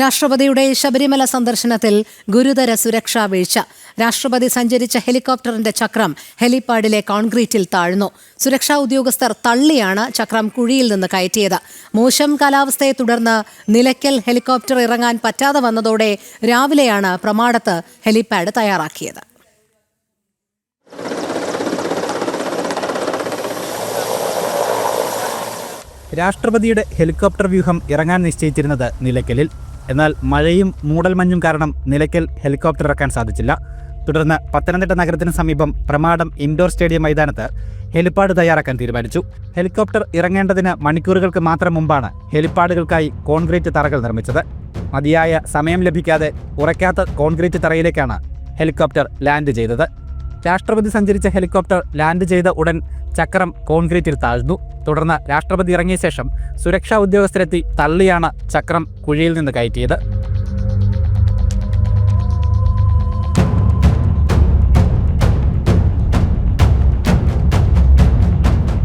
രാഷ്ട്രപതിയുടെ ശബരിമല സന്ദർശനത്തിൽ ഗുരുതര സുരക്ഷാ വീഴ്ച. രാഷ്ട്രപതി സഞ്ചരിച്ച ഹെലികോപ്റ്ററിന്റെ ചക്രം ഹെലിപാഡിലെ കോൺക്രീറ്റിൽ താഴ്ന്നു. സുരക്ഷാ ഉദ്യോഗസ്ഥർ തള്ളിയാണ് ചക്രം കുഴിയിൽ നിന്ന് കയറ്റിയത്. മോശം കാലാവസ്ഥയെ തുടർന്ന് നിലയ്ക്കൽ ഹെലികോപ്റ്റർ ഇറങ്ങാൻ പറ്റാതെ വന്നതോടെ രാവിലെയാണ് പ്രമാടത്ത് ഹെലിപാഡ് തയ്യാറാക്കിയത്. രാഷ്ട്രപതിയുടെ ഹെലികോപ്റ്റർ വ്യൂഹം ഇറങ്ങാൻ നിശ്ചയിച്ചിരുന്നത് നിലയ്ക്കലിൽ. എന്നാൽ മഴയും മൂടൽമഞ്ഞും കാരണം നിലയ്ക്കൽ ഹെലികോപ്റ്റർ ഇറക്കാൻ സാധിച്ചില്ല. തുടർന്ന് പത്തനംതിട്ട നഗരത്തിന് സമീപം പ്രമാടം ഇൻഡോർ സ്റ്റേഡിയം മൈതാനത്ത് ഹെലിപ്പാഡ് തയ്യാറാക്കാൻ തീരുമാനിച്ചു. ഹെലികോപ്റ്റർ ഇറങ്ങേണ്ടതിന് മണിക്കൂറുകൾക്ക് മാത്രം മുമ്പാണ് ഹെലിപ്പാഡുകൾക്കായി കോൺക്രീറ്റ് തറകൾ നിർമ്മിച്ചത്. മതിയായ സമയം ലഭിക്കാതെ ഉറയ്ക്കാത്ത കോൺക്രീറ്റ് തറയിലേക്കാണ് ഹെലികോപ്റ്റർ ലാൻഡ് ചെയ്തത്. രാഷ്ട്രപതി സഞ്ചരിച്ച ഹെലികോപ്റ്റർ ലാൻഡ് ചെയ്ത ഉടൻ ചക്രം കോൺക്രീറ്റിൽ താഴ്ന്നു. തുടർന്ന് രാഷ്ട്രപതി ഇറങ്ങിയ ശേഷം സുരക്ഷാ ഉദ്യോഗസ്ഥരെത്തി തള്ളിയാണ് ചക്രം കുഴിയിൽ നിന്ന് കയറ്റിയത്.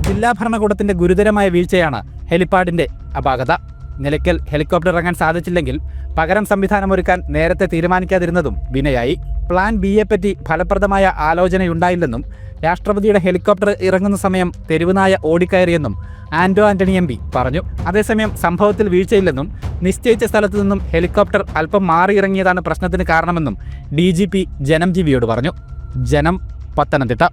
ജില്ലാ ഭരണകൂടത്തിന്റെ ഗുരുതരമായ വീഴ്ചയാണ് ഹെലിപ്പാഡിന്റെ അപാകത. നിലയ്ക്കൽ ഹെലികോപ്റ്റർ ഇറങ്ങാൻ സാധിച്ചില്ലെങ്കിൽ പകരം സംവിധാനമൊരുക്കാൻ നേരത്തെ തീരുമാനിക്കാതിരുന്നതും വിനയായി. പ്ലാൻ ബിയെപ്പറ്റി ഫലപ്രദമായ ആലോചനയുണ്ടായില്ലെന്നും രാഷ്ട്രപതിയുടെ ഹെലികോപ്റ്റർ ഇറങ്ങുന്ന സമയം തെരുവുനായ ഓടിക്കയറിയെന്നും ആന്റോ ആന്റണി എം പി പറഞ്ഞു. അതേസമയം സംഭവത്തിൽ വീഴ്ചയില്ലെന്നും നിശ്ചയിച്ച സ്ഥലത്തു നിന്നും ഹെലികോപ്റ്റർ അല്പം മാറിയിറങ്ങിയതാണ് പ്രശ്നത്തിന് കാരണമെന്നും ഡി ജി പി ജനം ജീവിയോട് പറഞ്ഞു. ജനം പത്തനംതിട്ട.